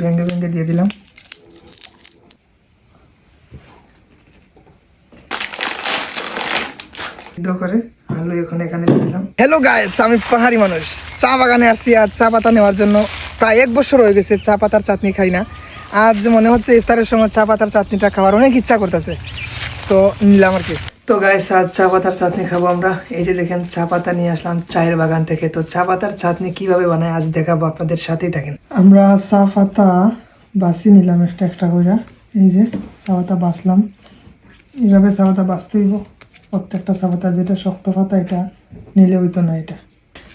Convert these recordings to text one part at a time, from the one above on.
ভেঙে ভেঙে দিয়ে দিলাম। করে আলু এখন এখানে দিলাম। হ্যালো গাইস আমি পাহাড়ি মানুষ। চা বাগানে আসছি আর চা পাতা নেওয়ার জন্য প্রায় এক বছর হয়ে গেছে চা পাতার চাটনি খাই না। আজ মনে হচ্ছে ইফতারের সময় চা পাতার চাটনিটা খাওয়ার অনেক ইচ্ছা করতেছে। তো নিলাম আর কি। তো গাইস আজ চা পাতার চাটনি খাব আমরা। এই যে দেখেন চা পাতা নিয়ে আসলাম চায়ের বাগান থেকে। তো চা পাতার চাটনি কীভাবে বানায় আজ দেখাবো আপনাদের সাথেই থাকেন। আমরা চা পাতা বাসি নিলাম একটা একটা করে এই যে চা পাতা বাসলাম এইভাবে চা পাতা বাঁচতে হইব। প্রত্যেকটা চা পাতা যেটা শক্ত পাতা এটা নিলে হইতো না এটা।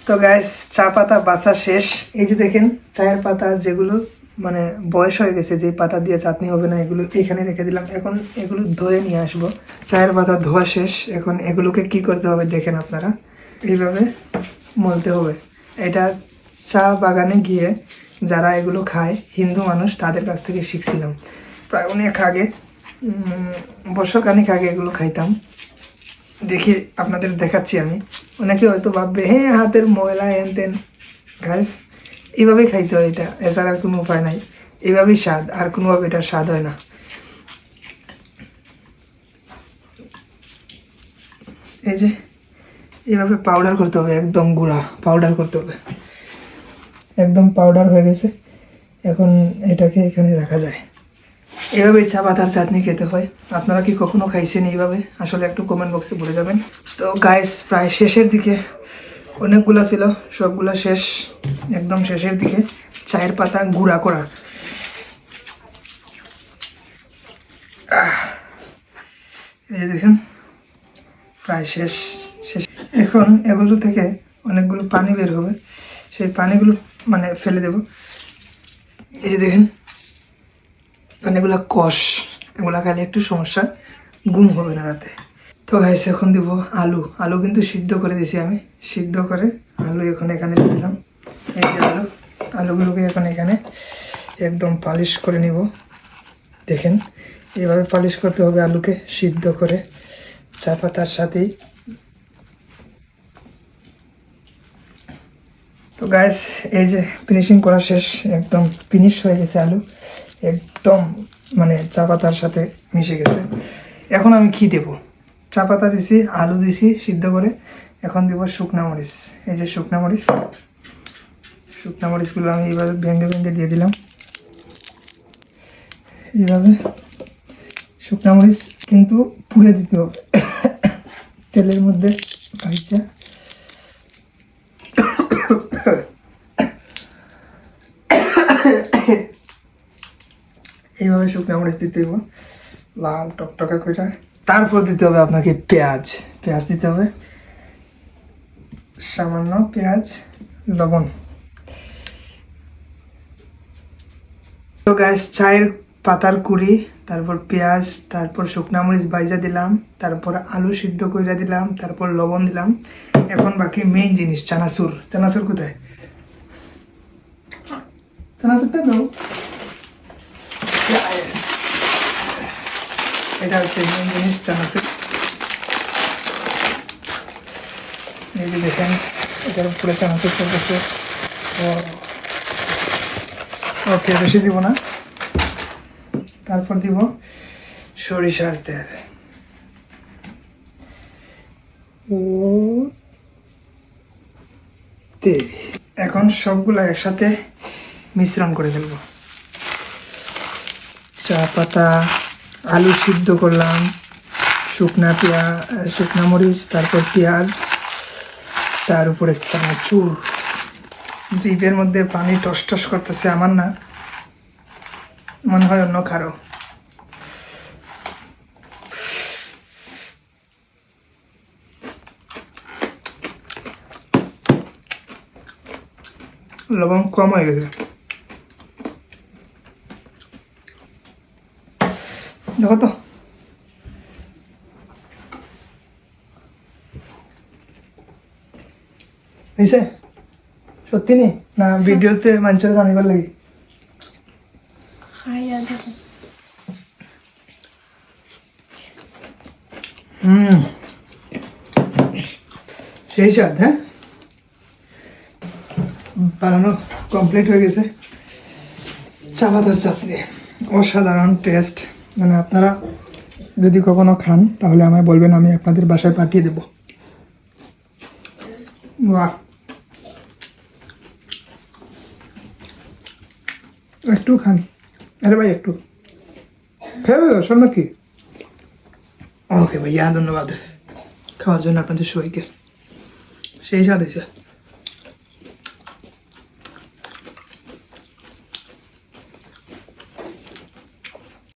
তো গ্যাস চা পাতা বাসা শেষ। এই যে দেখেন চায়ের পাতা যেগুলো মানে বয়স হয়ে গেছে যে পাতা দিয়ে চাটনি হবে না, এগুলো এখানে রেখে দিলাম। এখন এগুলো ধুয়ে নিয়ে আসব। চায়ের পাতা ধোয়া শেষ। এখন এগুলোকে কি করতে হবে দেখেন আপনারা। এইভাবে মলতে হবে। এটা চা বাগানে গিয়ে যারা এগুলো খায়, হিন্দু মানুষ, তাদের কাছ থেকে শিখছিলাম। প্রায় অনেক আগে বছরখানিক আগে এগুলো খাইতাম। দেখি আপনাদের দেখাচ্ছি আমি। অনেকে হয়তো ভাববে হ্যাঁ হাতের ময়লা এন তেন ঘাস এইভাবেই খাইতে হয় এটা। এছাড়া আর কোনো উপায় নাই। এইভাবেই স্বাদ, আর কোনোভাবে এটার স্বাদ হয় না। এই যে, এভাবে পাউডার করতে হবে, একদম গুঁড়া পাউডার করতে হবে। একদম পাউডার হয়ে গেছে। এখন এটাকে এখানে রাখা যায়। এভাবে চা পাতার চাটনি খেতে হয়। আপনারা কি কখনো খাইছেন এইভাবে? আসলে একটু কমেন্ট বক্সে বলে যাবেন। তো গাইস প্রায় শেষের দিকে অনেকগুলা ছিল, সবগুলা শেষ, একদম শেষের দিকে। চায়ের পাতা গুঁড়া করা। এই দেখেন, প্রায় শেষ শেষ। এখন এগুলো থেকে অনেকগুলো পানি বের হবে। সেই পানিগুলো মানে ফেলে দেব। এই দেখেন এগুলা কষ। এগুলা খাইলে একটু সমস্যা গুম হবে না রাতে। তো গাইস এখন দিব আলু। আলু কিন্তু সিদ্ধ করে দিছি আমি। সিদ্ধ করে আলু এখন এখানে দিলাম। এই যে আলু। আলুগুলোকে এখন এখানে একদম পালিশ করে নিব। দেখেন, এভাবে পালিশ করতে হবে আলুকে সিদ্ধ করে। চা পাতার সাথেই। তো গাইস এই যে ফিনিশিং করা শেষ, একদম ফিনিশ হয়ে গেছে আলু। একদম মানে চা পাতার সাথে মিশে গেছে। এখন আমি কি দেব? চা পাতা দিছি, আলু দিছি, সিদ্ধ করে এখন দিব শুকনা মরিচ। এই যে শুকনা মরিচ, শুকনা মরিচগুলো আমি এইভাবে ভেঙে ভেঙে দিয়ে দিলাম। এইভাবে শুকনা মরিচ কিন্তু পুড়ে দিতে হবে। তেলের মধ্যে ভাইচা এইভাবে শুকনো মরিচ দিতে লাল টকটকা করে তারপর দিতে হবে আপনাকে পেঁয়াজ। পেঁয়াজ দিতে হবে। সামান্য পেঁয়াজ, লবণ। তো গ্যাস চায়ের পাতার কুড়ি, তারপর পেঁয়াজ, তারপর শুকনা মরিচ বাইজা দিলাম, তারপর আলু সিদ্ধ করে দিলাম, তারপর লবণ দিলাম। এখন বাকি মেইন জিনিস, চানাচুর। চানাচুর কোথায়? চানাচুরটা দাও। এটা হচ্ছে মেন জিনিস চানাচুর এই যে দেখেন এটার উপরে চলতেছে ওকে বেশি দিব না তারপর দিব সরিষার তেল তেল এখন সবগুলো একসাথে মিশ্রণ করে ফেলব। চা, পাতা আলু সিদ্ধ করলাম, শুকনা পেঁয়া, শুকনা মরিচ, তারপর পেঁয়াজ, তার উপরে চানাচুর। জিভের মধ্যে পানি টস টস করতেছে আমার না। মনে হয় অন্য কারও। লবণ কম হয়ে গেছে। দেখো তো হয়েছে সত্যি নি? না ভিডিওতে মানুষের লাগি খাইয়া দেখো। হুম। সেই স্বাদ হ্যাঁ? বানানো কমপ্লিট হয়ে গেছে। চা পাতার চাটনি। অসাধারণ টেস্ট মানে আপনারা যদি কখনো খান, তাহলে আমায় বলবেন, আমি আপনাদের বাসায় পাঠিয়ে দেব। বাহ। একটু খান। আরে ভাই, একটু। খাবে শর্মা কি? ওকে ভাইয়া, ধন্যবাদ। খাওয়ার জন্য আপনাদের সবাইকে। সেই হয়েছে।